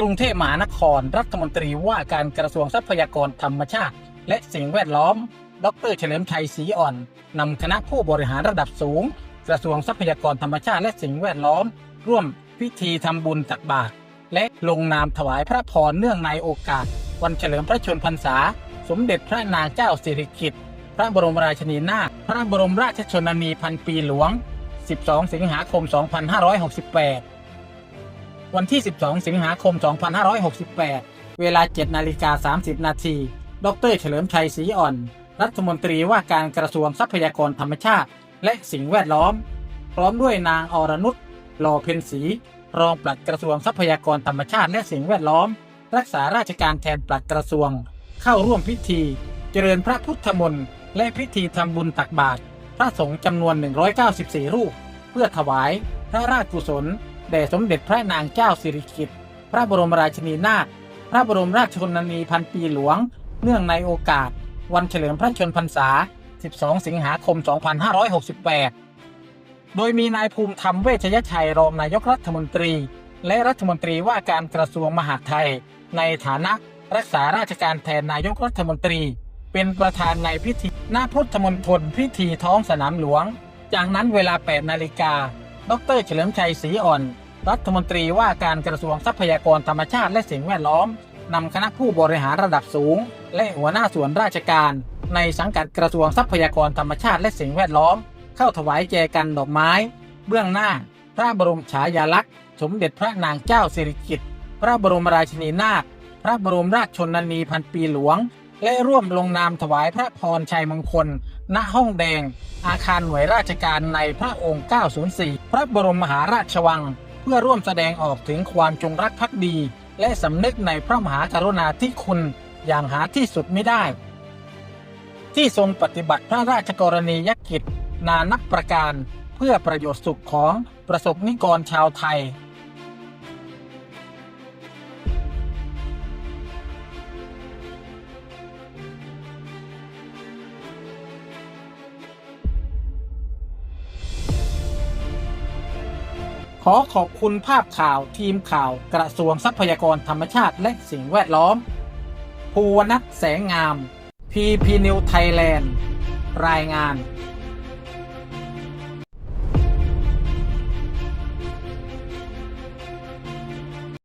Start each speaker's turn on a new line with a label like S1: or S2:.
S1: กรุงเทพมหานครรัฐมนตรีว่าการกระทรวงทรัพยากรธรรมชาติ และสิ่งแวดล้อม ดรเฉลิมชัยศรีอ่อนนำคณะผู้บริหารระดับสูง กระทรวงทรัพยากรธรรมชาติและสิ่งแวดล้อม ร่วมพิธีทำบุญตักบาตรและลงนามถวายพระพรเนื่องในโอกาส วันเฉลิมพระชนพรรษา สมเด็จพระนางเจ้าสิริกิติ์พระบรมราชินีนาถพระบรมราชชนนีพันปีหลวง 12 สิงหาคม 2568 วันที่ 12 สิงหาคม 2568 เวลา 7 นาฬิกา 30 นาที ดรเฉลิมชัยศรีอ่อน รัฐมนตรีว่าการกระทรวงทรัพยากรธรรมชาติ และสิ่งแวดล้อม พร้อมด้วยนางอรนุชหล่อเพ็ญศรีรองปลัดกระทรวงทรัพยากรธรรมชาติและสิ่งแวดล้อม รักษาราชการแทนปลัดกระทรวง เข้าร่วมพิธี เจริญพระพุทธมนต์และพิธีทำบุญตักบาตรพระสงฆ์จำนวน 194 รูป เพื่อถวายพระราชกุศล แด่สมเด็จพระนางเจ้าสิริกิติ์พระบรมราชินีนาถพระบรมราชชนนีพันปีหลวง เนื่องในโอกาส วันเฉลิมพระชนมพรรษา 12 สิงหาคม 2568 โดยมีนายภูมิธรรมเวชยชัยรองนายกรัฐมนตรี และรัฐมนตรีว่าการกระทรวงมหาดไทย ในฐานะรักษาราชการแทนนายกรัฐมนตรี เป็นประธานในพิธีหน้าพุทธมณฑลพิธีท้องสนามหลวง จากนั้นเวลา 8 นาฬิกา ดรเฉลิมชัยศรีอ่อน รัฐมนตรีว่าการกระทรวงทรัพยากรธรรมชาติและสิ่งแวดล้อมนำคณะผู้บริหารระดับสูง และหัวหน้าส่วนราชการ ในสังกัดกระทรวงทรัพยากรธรรมชาติและสิ่งแวดล้อม เข้าถวายแจกันดอกไม้ เบื้องหน้า พระบรมฉายาลักษณ์ สมเด็จพระนางเจ้าสิริกิติ์พระบรมราชินีนาถพระบรมราชชนนีพันปีหลวง และร่วมลงนามถวายพระพรชัยมงคล ณ ห้องแดง อาคารหน่วยราชการในพระองค์ 904 พระบรมมหาราชวัง เพื่อร่วมแสดงออกถึงความจงรักภักดี และสำนึกในพระมหากรุณาธิคุณอย่างหาที่สุดไม่ได้ ที่ทรงปฏิบัติพระราชกรณียกิจ นานับประการ เพื่อประโยชน์สุขของประสบนิกรชาวไทย ขอขอบคุณภาพข่าวทีมข่าวกระทรวงทรัพยากรธรรมชาติและสิ่งแวดล้อม ภูวนัทแสงงาม พีพีนิวไทยแลนด์ รายงาน